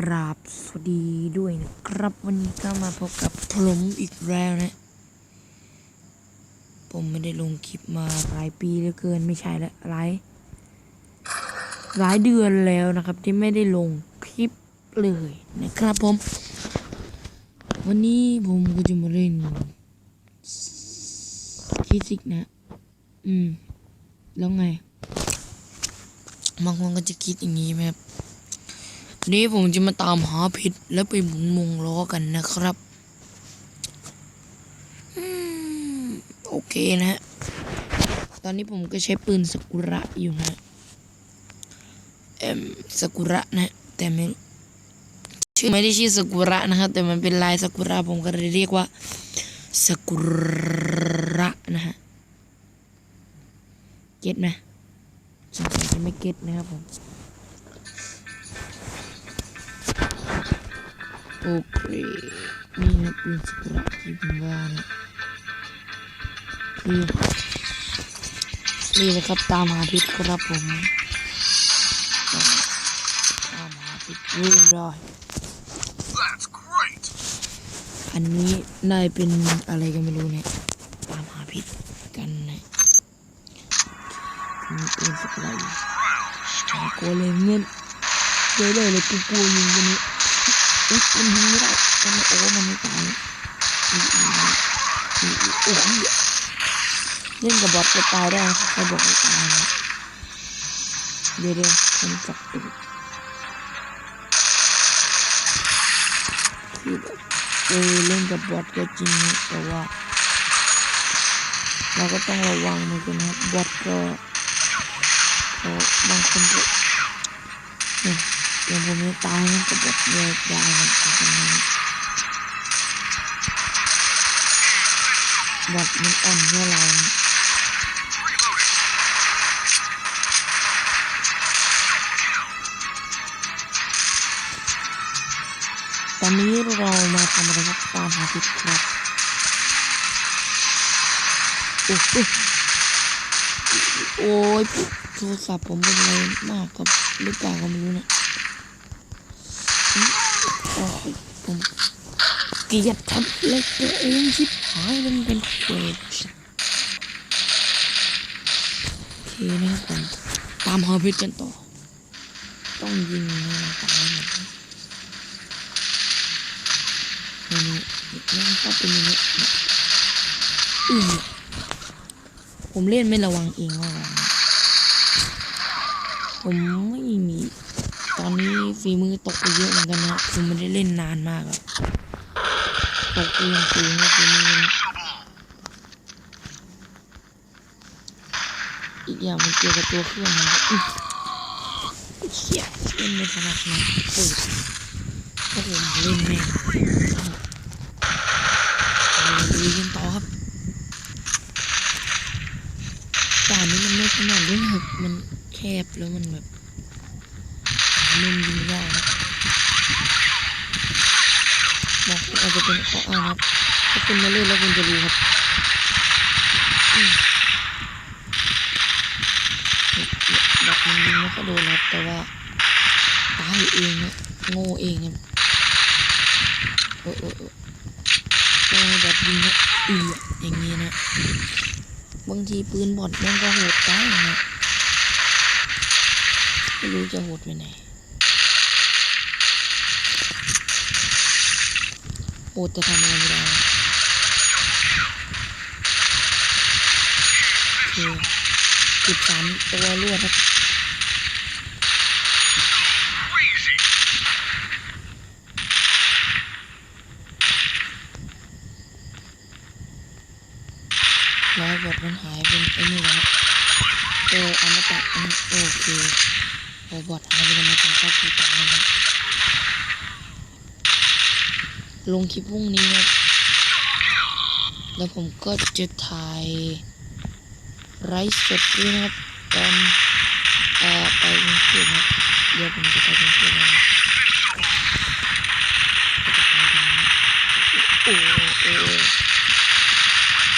กราบสวัสดีด้วยนะครับ วันนี้ก็มาพบกับผมอีกแล้วนะ ผมไม่ได้ลงคลิปมาหลายปีเหลือเกินไม่ใช่ละหลายหลายเดือนแล้วนะครับ ที่ไม่ได้ลงคลิปเลยนะครับผม วันนี้ผมก็จะมาเล่นคิสิกนะ อืม แล้วไงบางคนก็จะคิดอย่างนี้ไหมครับ วันนี้ผมจะมาตามหาเพชรแล้วไปหมุนวงล้อกันนะครับอโอเคนะฮะ ตอนนี้ผมก็ใช้ปืนสกุระอยู่นะเอ็มสกุระนะแต่ไม่ชื่อไม่ได้ชื่อสกุระนะครับแต่มันเป็นลายสกุระผมก็เลยเรียกว่าสกุระนะฮะ เก็ตไหมสงสัยจะไม่เก็ตนะครับผม โอเคนี่นะปืนสกุระที่ผมว่านะนี่นี่นะครับตามหาพิษครับผมตามหาพิษเริ่มได้ That's great. อันนี้นายเป็นอะไรกันไม่รู้เนี่ยตามหาพิษกันนะมีปืนสกุระอยู่น่ากลัวเลยเงี้ยเดี๋ยวเลยเลยกูกลัวยิงกันนี้เอ๊ะมันยิงไม่ได้มันโอ้มันไม่ตายอีอีอีอีโอ้ยเล่นกับบอทก็ตายได้นะครับใครบอกไม่ตายเดี๋ยวเดี๋ยวผมจับตูดคือแบบเออเล่นกับบอทก็จริงนะแต่ว่า เราก็ต้องระวังเหมือนกันครับบอทก็ก็บางคนก็เนี่ย อย่างผมเนี่ตายนะกับบเยวได้นะครับตรงนี้บอทมันอ่อนเมื่อเราตอนนี้เรามาทำอะไรครับตามหาพิษครับโอ้โหโอ้ยโทรศัพท์ผมเป็นอะไรมากครับหรือเปล่าก็ไม่รู้นะอืมโอ้ยผม เกียดทำเล็กตัวเองชิบหายมันเป็นเวทโอเคนะครับผมตามหาพิษกันต่อ ต้องยิงให้มันตายหมดอันนี้นั่ก็เป็นอย่างนี้อือผมเล่นไม่ระวังเองว่าผมไม่มีตอนนี้ฝีมือตกไปเยอะเหมือนกันนะผมไม่ได้เล่นนานมากอะ ตกไปอย่างสูงเลยฝีมือนะอีกอย่างมันเกี่ยวกับตัวเครื่องนะอื้อเขี่ยเล่นไม่ถนัดนะเปิดก็ผมเล่นแม่งลุยกันต่อครับด่านนี้มันไม่ขนาดด้วยครับมันแคบแล้วมันแบบหามุมยิงยากครับบอกว่าอาจจะ เป็นข้ออ้างครับถ้าคุณมาเล่นแล้วคุณจะรู้ครับอืมแบบมันยิงไม่ค่อยโดนครับแต่ว่าตายเองนะโง่เองครับโอ้โอ้โอ้แบบยิงเนี่ยอืออย่างนี้นะบางทีปืนบอดม่งก็โหดตายนะไม่รู้จะโหดไปไหน โหดแต่ทำอะไรไม่ได้นะโอเคสิบสามตัวรวดครับร้อยบอดมันหายเป็นไอ้นี่และครับเอออมตะโอเคพอบอดหายเป็นอมตะก็คือตายแล้ว ลงคลิปพรุ่งนี้นะแล้วผมก็จะถ่ายไลฟ์สดด้วยนะครับตอนเอ่อไปกรุงเทพนะเดี๋ยวผมจะไปกรุงเทพนะครับโอ้โอ้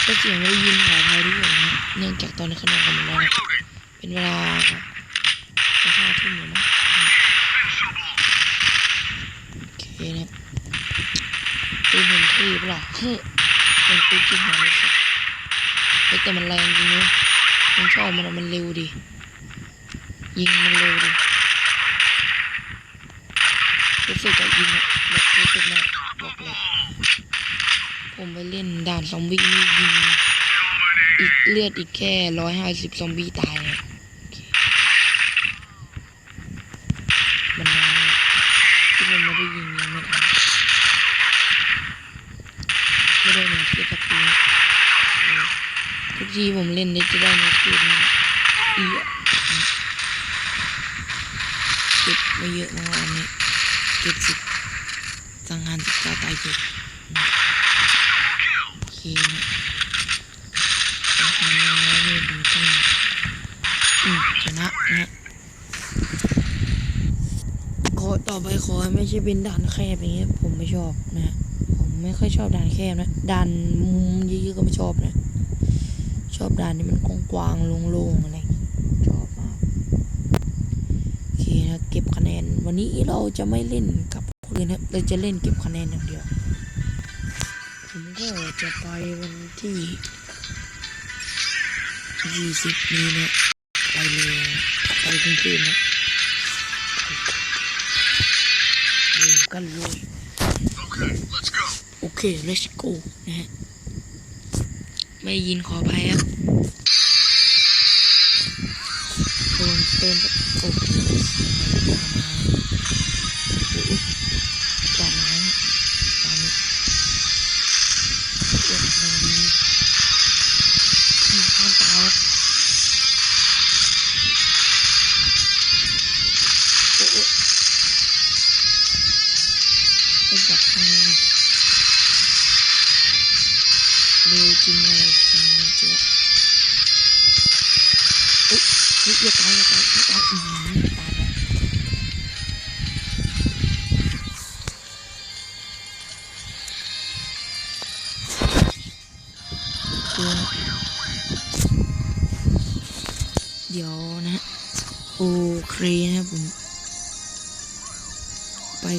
ก็เสียงได้ยินหายไปด้วยนะเนื่องจากตอนนี้ขนมกันหมดแล้วนเป็นเวลาห้าทุ่มแล้วนะ หรอเฮ้ยเป็นตุ๊กที่หัวเลยครับเฮ้ยแต่มันแรงจริงนะผมชอบมันอะมันเร็วดี ยิงมันเร็วดีรู้สึกกับยิงแบบรู้สึกนะบอกเลยผมไปเล่นด่านซอมบี้นี่ยิงอีกเลือดอีกแค่ร้อยห้าสิบซอมบี้ตายเนี่ยโอเคมันนานเนี่ยที่ผมไม่ได้ยิงยังไม่ทันไม่ได้เนื้อที่สักทีเออทุกทีผม เล่นนี่จะได้เนื้อที่นะอีอะเก็บไม่เยอะมากวันนี้เก็บสิบสังหารสิบเก้าตายเจ็ดโอเคนะทำยังไงนี่ผมต้องอืมชนะนะฮะขอต่อไปขอไม่ใช่เป็นด่านแคบอย่างเงี้ยผมไม่ชอบนะฮะผมไม่ค่อยชอบด่านแคบนะด่านมุมเยอะๆก็ไม่ชอบนะ ชอบด่านที่มันกว้างๆโล่งๆอะไรชอบมากโอเคนะเก็บคะแนน วันนี้เราจะไม่เล่นกับคนอื่นนะเราจะเล่นเก็บคะแนนอย่างเดียว ผมก็จะไปวันที่ยี่สิบนี้นี่ยไปเลยไปกรุงเทพนะเริ่มกันเลย Okay, let's go. โอเค let's go นะฮะ ไม่ยินขออภัยครับโดนเติมโอ้โหจอ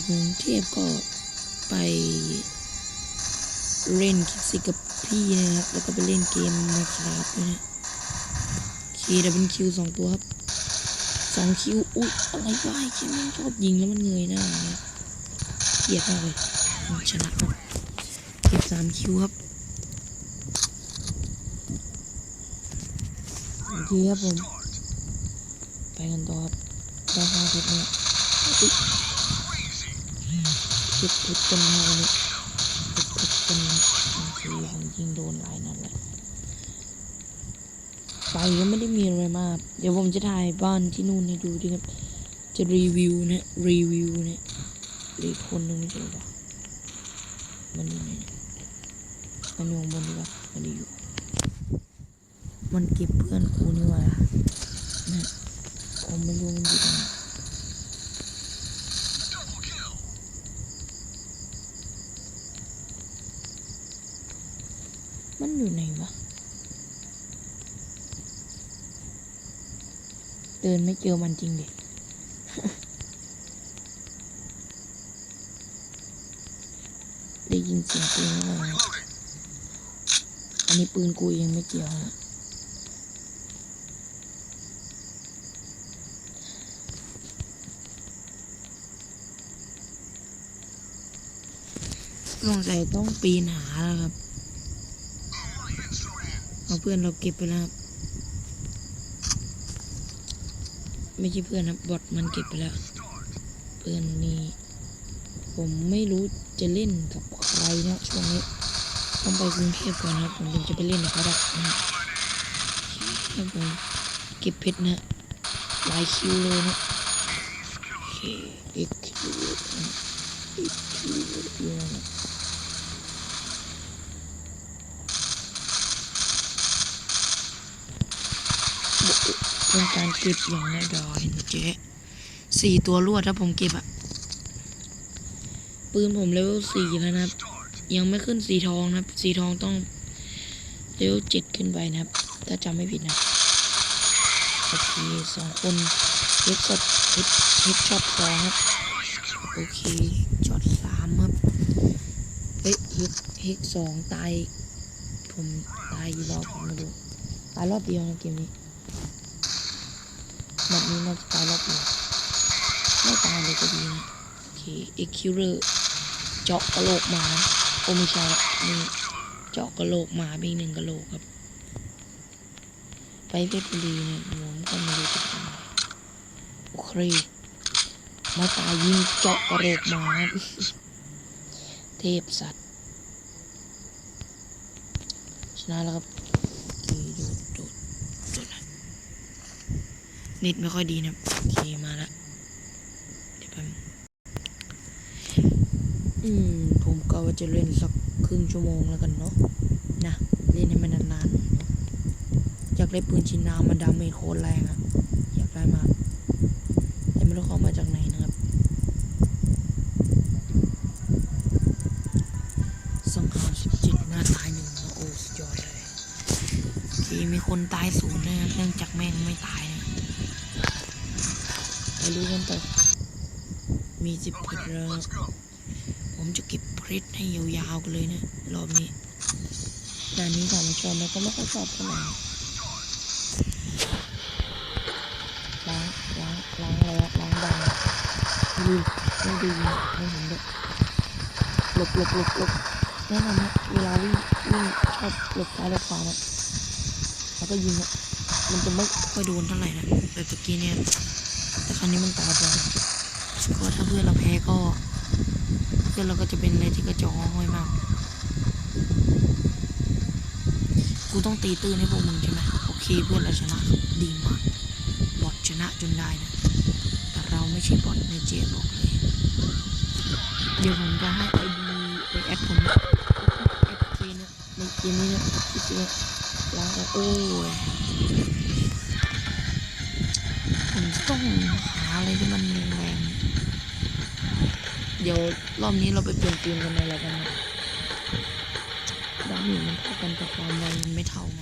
กรุงเทพก็ไปเล่นคิดสิกับพี่นะครับ แล้วก็ไปเล่นเกมนะครับด้วยนะคีดับเป็นคิวสองตัวครับสองคิว อุ๊ย อะไรวะไอ้เกมมันชอบยิงแล้วมันเงยหน้าเงี้ยเกียดมากเลยอืมชนะครับเก็บสามคิวครับโอเคครับผม ไปกันต่อครับได้ห้าเพชรเนี่ย เก็บเพชรกันห้าวันนี้ทุกคนบางทีผมยิงโดนหลายนัดแหละไปก็ไม่ได้มีอะไรมาก เดี๋ยวผมจะถ่ายบ้านที่นู่นให้ดูด้วยครับ จะรีวิวนะ รีวิวนี่ยอีกคนนึงไม่ใช่หรอมันอยู่ไหนมันอยู่บนดีกว่ามันอยู่ มันเก็บเพื่อนกูนี่ว่านะผมไม่รู้มันอยู่ตรงไหน Double kill. มัน อยู่ไหนวะ เดินไม่เจอมันจริงดิได้ยินเสียงปืนแล้วนะ Reloading. อันนี้ปืนกูเองไม่เกี่ยวนะสงสัยต้องปีนหาแล้วครับ Alliance are in. เอาเพื่อนเราเก็บไปแล้วครับ ไม่ใช่เพื่อนครับบอทมันเก็บไปแล้ว เพื่อนนี่ผมไม่รู้จะเล่นกับใครนะช่วงนี้ต้องไปกรุงเทพก่อนนะครับผมถึงจะไปเล่นกับเขาได้นะแล้วผมเก็บเพชรนะหลายคิวเลยนะโอเคเอ็กคิวเอ็กคิวเยอะนะ ต้องการเก็บอย่างแน่ดอนเจ๊สี่ตัวรวดถ้าผมเก็บอะปืนผมเลเวลสี่แล้วนะครับ ยังไม่ขึ้นสีทองนะครับ สีทองต้องเลเวลเจ็ดขึ้นไปนะครับ ถ้าจำไม่ผิดนะโอเคสองคนเฮดช็อตเฮดเฮดช็อตสองครับโอเคช็อตสามครับเฮ้ยฮิกฮิกสองตายผมตายกี่รอบผมไม่รู้ตายรอบเดียวในเกมนี้ แบบนี้น่าจะตายรอบเดียวไม่ตายเลยก็ดีนะโอเคเอ็กคิวเรอร์เจาะกระโหลกมาโอ้ไม่ใช่ละนี่เจาะกระโหลกมาไปอีหนึ่งกระโหลกครับ ไปเพชรบุรีเนี่ยผมก็ไม่รู้จะทำอะไรโอเคมาตายยิงเจาะกระโหลกมาเทพสัตว์ชนะแล้วครับกีโดดโดดโดดนะ เน็ตไม่ค่อยดีนะโอเคมาล้วเดี๋ยวแป๊บอืม ผมก็ว่าจะเล่นสักครึ่งชั่วโมงแล้วกันเนาะนะเล่นให้มันนานๆอยากได้ปืนชินน้ำมันดาเมจโคตรแรงอะอยากได้มากแต่ไม่รู้เขามาจากไหนนะครับสังหารสิบเจ็ดหน้าตายหนึ่งโอ้สุดยอดเลยทีมีคนตายศู ผมจะเก็บเพชรให้ยาวๆกันเลยนะรอบนี้ด่านนี้ถามมาชอบไหมก็ไม่ค่อยชอบเท่าไหร่ล้างล้างล้างอะไรอะล้างดังดูไม่ดีไม่เห็นด้วยหลบหลบหลบหลบแน่นอนนะเวลาวิ่งวิ่งชอบหลบซ้ายหลบขวานะแล้วก็ยิงอะมันจะไม่ค่อยโดนเท่าไหร่นะแต่ตะกี้เนี่ยแต่ครั้งนี้มันตายไป ก็ถ้าเพื่อนเราแพ้ก็ เพื่อนเราก็จะเป็นอะไรที่กระจอกห้อยมาก กูต้องตีตื้นให้พวกมึงใช่ไหมโอเคเพื่อนเราชนะดีมากบอทชนะจนได้นะแต่เราไม่ใช่บอทในเจบอกเลย เดี๋ยวผมจะให้ไอดีไปแอดผมนะแอดเคเนี่ยในเกมนี้เนี่ยที่จริงอะล้างออกโอ้ยผมต้องหาอะไรที่มันแรง เดี๋ยวรอบนี้เราไปเปลี่ยนปืนกันในอะไรกันนะดาเมจมันเท่ากันแต่ความแรงมันไม่เท่าไง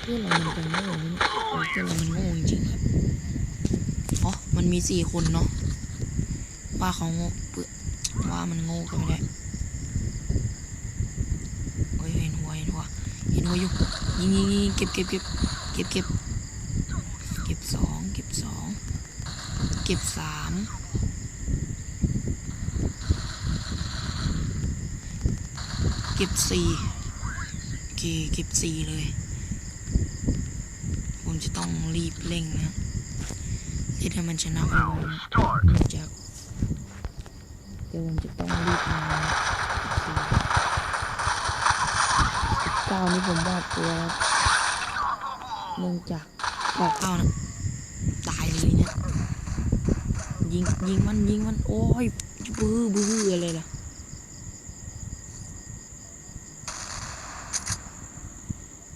เพื่อนเรามันเป็นโง่นี่เพื่อนเรามันโง่จริงครับอ๋อมันมีสี่คนเนาะว่าเขาโง่เปื่อว่ามันโง่ก็ไม่ได้โอ้ยเห็นหัวเห็นหัวเห็นหัวอยู่ยิงยิงยิงเก็บเก็บเก็บเก็บเก็บเก็บสองเก็บสอง เก็บสามเก็บสี่โอเคเก็บสี่เลย ผมจะต้องรีบเร่งนะเล่นให้มันชนะเอา Start. เนื่องจากเดี๋ยวผมจะต้องรีบมาเก้านี้ผมบอกตัวครับเนื่องจากออกเก้านะตายเลยเนี่ย ยิงยิงมันยิงมันโอ้ยบื้อบื้ออะไรล่ะ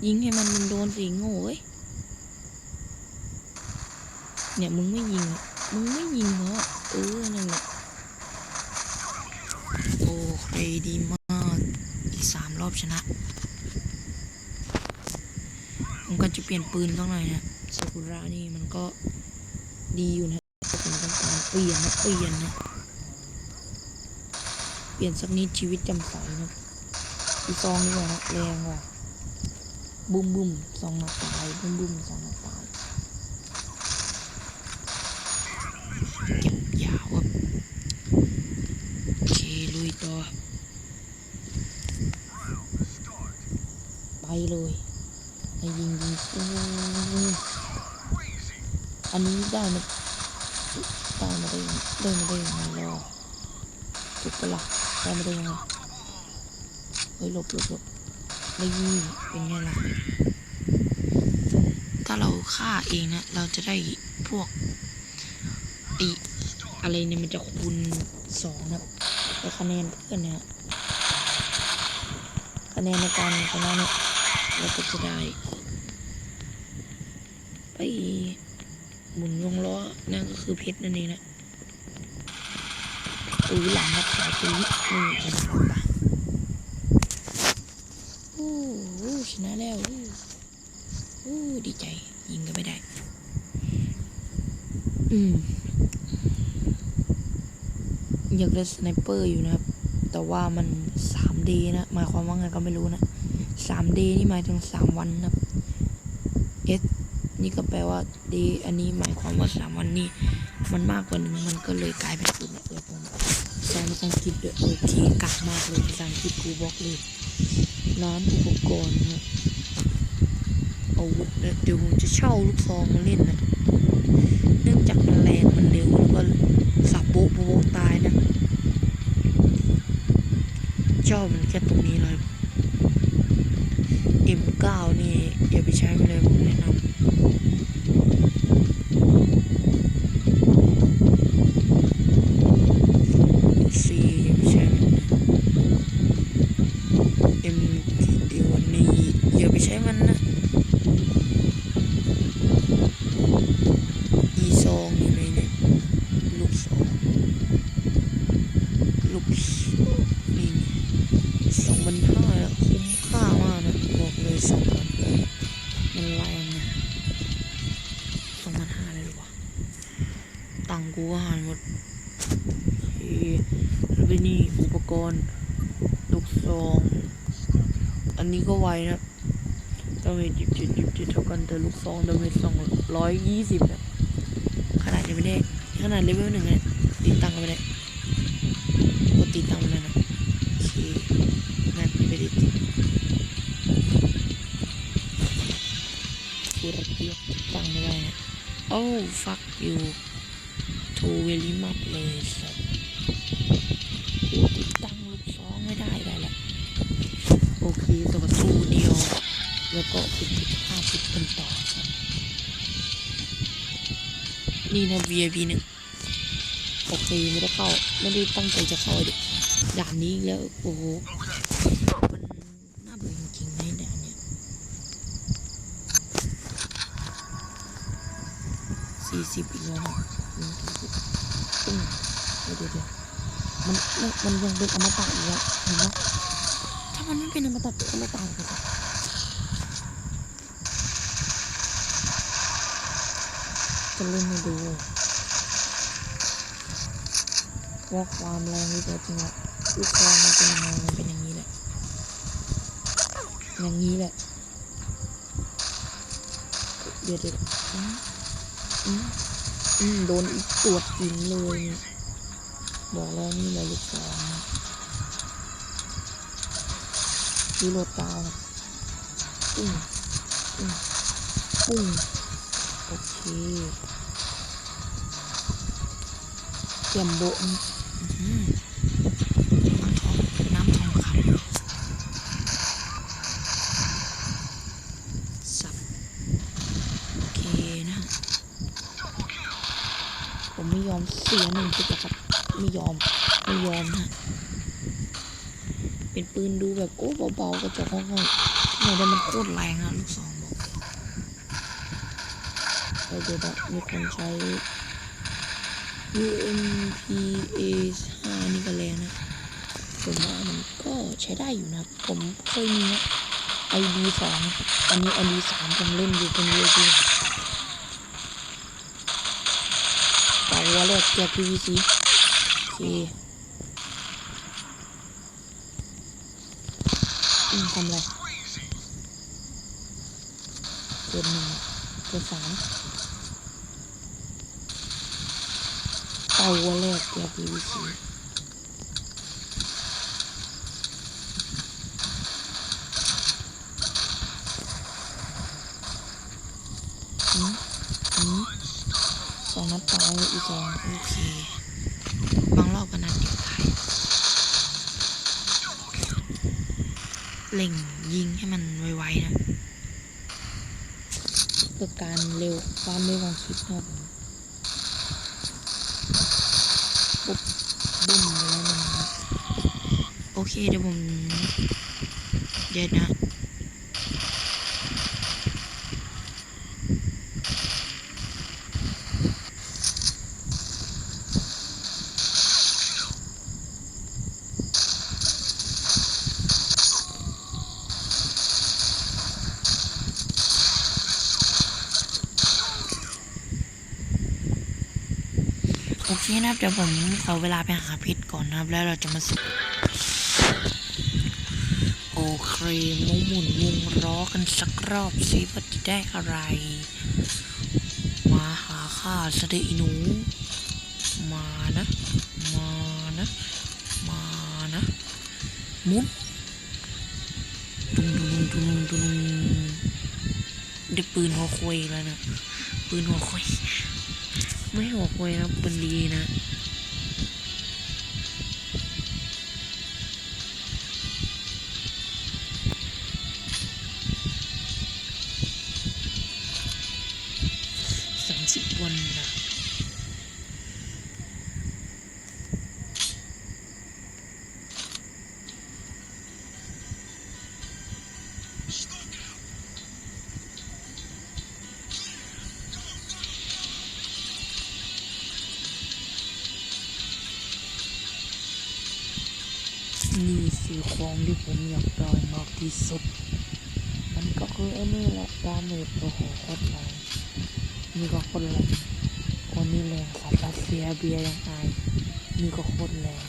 ยิงให้มันมันโดนสิโง่เอ้ยเนี่ยมึงไม่ยิงมึงไม่ยิงเหรอเออนั่นแหละโอ้ใครดีมากอีกสามรอบชนะผมก็จะเปลี่ยนปืนสักหน่อยนะซากุระนี่มันก็ดีอยู่นะ ผมต้องการเปลี่ยนนะเปลี่ยนนะเปลี่ยนสักนิดชีวิตจำใสนะอีซองนี่ว่าแรงว่ะบุ้มบุ้มซองมาตายบุ้มบุ้มซอง ถูกปะล่ะได้มาได้ยังไงเฮ้ยหลบหลบหลบไม่ยี่เป็นไงล่ะ ถ้าเราฆ่าเองนะ เราจะได้พวกไออะไรเนี่ยมันจะคูณสองนะครับแต่คะแนนเพื่อนเนี่ยคะแนนในการชนะเนี่ยเราก็จะได้ ไปหมุนวงล้อนั่นก็คือเพชรนั่นเองนะปืนหลังครับ สายปืนนี่ชนะแล้วปะโอ้โหชนะแล้วอู้อู้ดีใจ ยิงก็ไม่ได้ อืมอยากได้สไนเปอร์อยู่นะครับ แต่ว่ามัน 3D นะหมายความว่าไงก็ไม่รู้นะ 3D นี่หมายถึง 3 วันนะครับ S นี่ก็แปลว่า D อันนี้หมายความว่า 3 วันนี้มันมากกว่าหนึ่งมันก็เลยกลายเป็น ใช้ภาษาอังกฤษด้วยโอเคกักมากเลยภาษาอังกฤษกูบอกเลยร้านอุปกรณ์นะอาวุธเดี๋ยวผมจะเช่าลูกซองมาเล่นนะเนื่องจากมันแรงมันเร็วแล้วก็สับโบโบตายนะชอบมันแค่ตรงนี้เลย M9 นี่อย่าไปใช้มันเลยผมแนะนำ แต่ลูกซองดาเมจสองร้อยยี่สิบนะขนาดยังไม่ได้ขนาดเลเวลหนึ่งเนี่ยติดตังกันไม่ได้กดติดตังไปแล้วนะโอเคงั้นไม่ได้ติดกูระเบียบติดตั้งไม่ได้นะโอ้ fuck you too very much เลยสัสกูติดตั้งลูกซองไม่ได้ได้แหละโอเคตัวประตูเดียว แล้วก็ปิดภาพปิดกันต่อครับนี่นะ VIP หนึ่งโอเคไม่ได้เข้า ไม่ได้ตั้งใจจะเข้าดิด่านนี้แล้ว โอ้โห มันน่าเบื่อจริงๆในด่านเนี้ยสี่สิบอีกแล้วนะอืมเดี๋ยวเดี๋ยวมันมันยังเป็นอมตะอยู่อะเห็นไหมถ้ามันไม่เป็นอมตะก็ไม่ตายเล จะเล่นให้ดูว่าความแรงที่แท้จริงอะลูกซอมันเป็นยังไงมันเป็นอย่างนี้แหละ อย่างนี้แหละ เดี๋ยวเดี๋ยวอืมอืมอืมโดนอีกตรวจกินเลย บอกแล้วนี่แหละลูกซองนะรีโหลดกาวนะปุ้งปุ้งปุ้งโอเค เตรียมโบน้ำทองน้ำทองคำสับโอเคนะผมไม่ยอมเสียหนึ่งจุดหรอกครับ ไม่ยอม ไม่ยอมนะเป็นปืนดูแบบโอ้เบาๆกระจกห้องๆเนี่ยแต่มันโคตรแรงอะลูกซองบอกเราจะแบบมีคนใช้ UMPA 5นี่ก็แรงนะผมว่ามันก็ใช้ได้อยู่นะผมเคยมีนะ ID สองอันนี้ ID สามผมเล่นอยู่เป็นเวทีต่อวัวแรกแจก PVC โอเคอืมทำอะไรเกินหนึ่งเกินสาม เอาวัวแรกแก PVC อืมอืมสองนัดตายอีกสองโอเคบางรอบก็นัดเดียวตายเล็งยิงให้มันไวๆนะเพื่อการเร็วความเร็วของคลิปนะครับ เดี๋ยวผมเดี๋ยวนะโอเคนะครับเดี๋ยวผมขอเวลาไปหาพิษก่อนนะครับ แล้วเราจะมาส โอเคมุหมุนวงล้อกันสักรอบสิว่าจะได้อะไร มาหาข้าสะเดอีหนู มานะ มานะ มานะมุนดุงดุงดุงดุงได้ปืนหัวควยแล้วนะปืนหัวควยไม่หัวควยนะปืนดีนะ ที่สุด มันก็คือไอ้นี่แหละดาเมจโอ้โหโคตรแรงนี่ก็โคตรแรงคนนี้แรงสัตว์รัสเซียเบียร์ยังไงนี่ก็โคตรแรง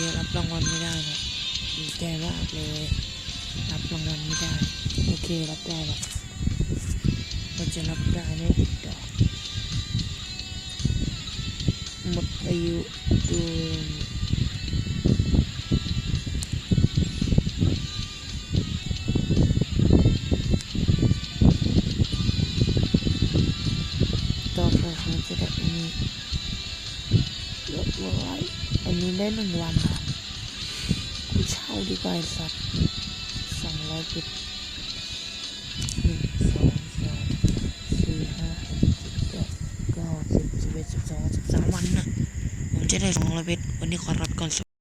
โอเครับรางวัลไม่ได้นะดีใจมากเลย รับรางวัลไม่ได้ โอเครับได้หรอกเราจะรับได้ไม่ผิดดอกหมดอายุตัวต่อไปเขาจะได้อันนี้เรียบร้อยอันนี้ได้หนึ่งวันอะ เช่าดีกว่าไอ้สัตว์สองร้อยจุดหนึ่งสองสามสี่ห้าหกเจ็ดแปดเก้าสิบสิบเอ็ดสิบสองสิบสามวันน่ะผมจะได้สองร้อยเมตรวันนี้ขอรับก่อน